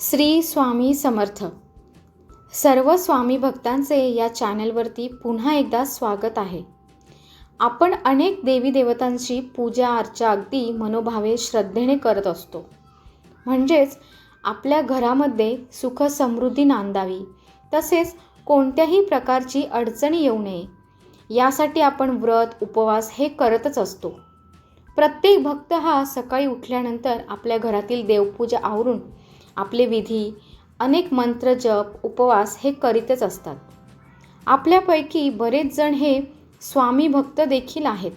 श्री स्वामी समर्थ. सर्व स्वामी भक्तांचे या चॅनलवरती पुन्हा एकदा स्वागत आहे. आपण अनेक देवी देवतांची पूजा अर्चा अगदी मनोभावे श्रद्धेने करत असतो. म्हणजेच आपल्या घरामध्ये सुख समृद्धी नांदावी तसेच कोणत्याही प्रकारची अडचणी येऊ नये यासाठी आपण व्रत उपवास हे करतच असतो. प्रत्येक भक्त हा सकाळी उठल्यानंतर आपल्या घरातील देवपूजा आवरून आपले विधी अनेक मंत्र जप उपवास हे करीतच असतात. आपल्यापैकी बरेच जण हे स्वामी भक्त देखील आहेत.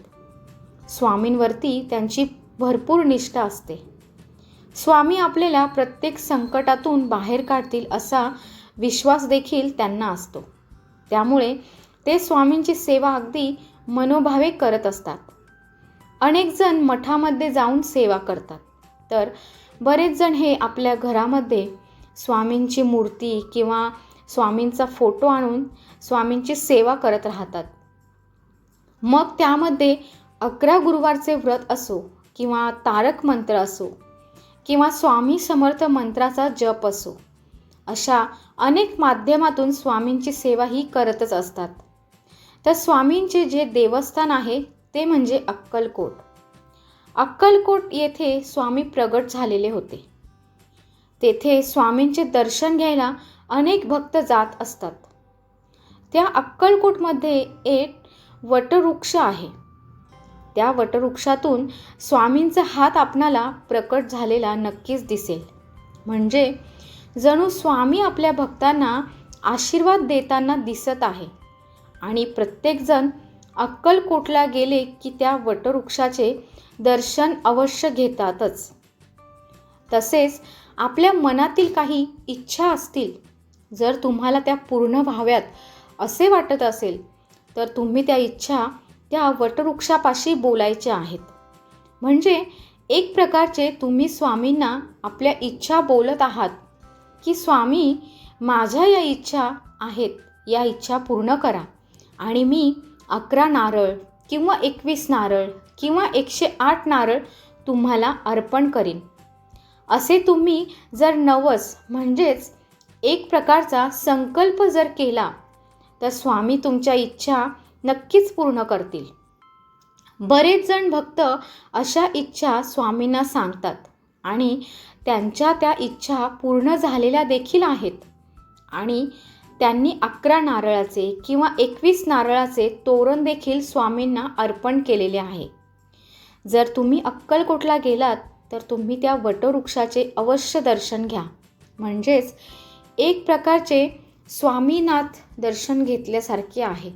स्वामींवरती त्यांची भरपूर निष्ठा असते. स्वामी आपल्याला प्रत्येक संकटातून बाहेर काढतील असा विश्वास देखील त्यांना असतो. त्यामुळे ते स्वामींची सेवा अगदी मनोभावे करत असतात. अनेक जण मठामध्ये जाऊन सेवा करतात. तर बरेच जण हे आपल्या घरामध्ये स्वामींची मूर्ती किंवा स्वामींचा फोटो आणून स्वामींची सेवा करत राहतात. मग त्यामध्ये अकरा गुरुवारचे व्रत असो किंवा तारक मंत्र असो किंवा स्वामी समर्थ मंत्राचा जप असो अशा अनेक माध्यमातून स्वामींची सेवा ही करतच असतात. तर स्वामींचे जे देवस्थान आहे ते म्हणजे अक्कलकोट. अक्कलकोट येथे स्वामी प्रगट झालेले होते. तेथे स्वामींचे दर्शन घ्यायला अनेक भक्त जात असतात. त्या अक्कलकोटमध्ये एक वटवृक्ष आहे. त्या वटवृक्षातून स्वामींचा हात आपणाला प्रकट झालेला नक्कीच दिसेल. म्हणजे जणू स्वामी आपल्या भक्तांना आशीर्वाद देताना दिसत आहे आणि प्रत्येकजण अक्कलकोटला गेले की त्या वटवृक्षाचे दर्शन अवश्य घेतातच. तसेच आपल्या मनातील काही इच्छा असतील जर तुम्हाला त्या पूर्ण व्हाव्यात असे वाटत असेल तर तुम्ही त्या इच्छा त्या वटवृक्षापाशी बोलायच्या आहेत. म्हणजे एक प्रकारचे तुम्ही स्वामींना आपल्या इच्छा बोलत आहात की स्वामी माझ्या या इच्छा आहेत या इच्छा पूर्ण करा आणि मी अकरा नारळ किंवा एकवीस नारळ किंवा एकशे आठ नारळ तुम्हाला अर्पण करीन. असे तुम्ही जर नवस म्हणजेच एक प्रकारचा संकल्प जर केला तर स्वामी तुमच्या इच्छा नक्कीच पूर्ण करतील. बरेच जण भक्त अशा इच्छा स्वामींना सांगतात आणि त्यांच्या त्या इच्छा पूर्ण झालेल्या देखील आहेत. आणि त्यांनी अकरा नारळाचे किंवा एकवीस नारळाचे तोरण देखील स्वामींना अर्पण केलेले आहे. जर तुम्ही अक्कलकोटला गेलात तर तुम्ही त्या वटवृक्षाचे अवश्य दर्शन घ्या. म्हणजेच एक प्रकारचे स्वामीनाथ दर्शन घेतल्यासारखे आहे.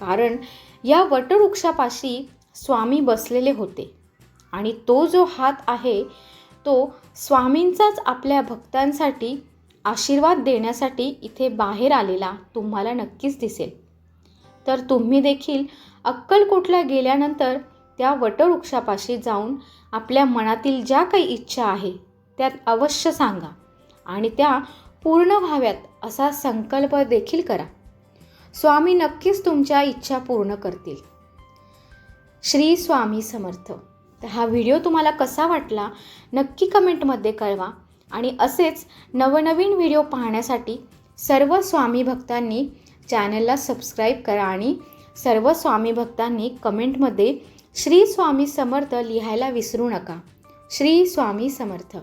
कारण या वटवृक्षापाशी स्वामी बसलेले होते आणि तो जो हात आहे तो स्वामींचाच आपल्या भक्तांसाठी आशीर्वाद देण्यासाठी इथे बाहेर आलेला तुम्हाला नक्कीच दिसेल. तर तुम्ही देखील अक्कलकोटला गेल्यानंतर त्या वटवृक्षापाशी जाऊन आपल्या मनातील ज्या काही इच्छा आहे त्यात अवश्य सांगा आणि त्या पूर्ण व्हाव्यात असा संकल्प देखील करा. स्वामी नक्कीच तुमच्या इच्छा पूर्ण करतील. श्री स्वामी समर्थ. तर हा व्हिडिओ तुम्हाला कसा वाटला नक्की कमेंटमध्ये कळवा. आणि असेच नवनवीन व्हिडिओ पाहण्यासाठी सर्व स्वामी भक्तांनी चॅनलला सबस्क्राईब करा आणि सर्व स्वामी भक्तांनी कमेंटमध्ये श्री स्वामी समर्थ लिहायला विसरू नका. श्री स्वामी समर्थ.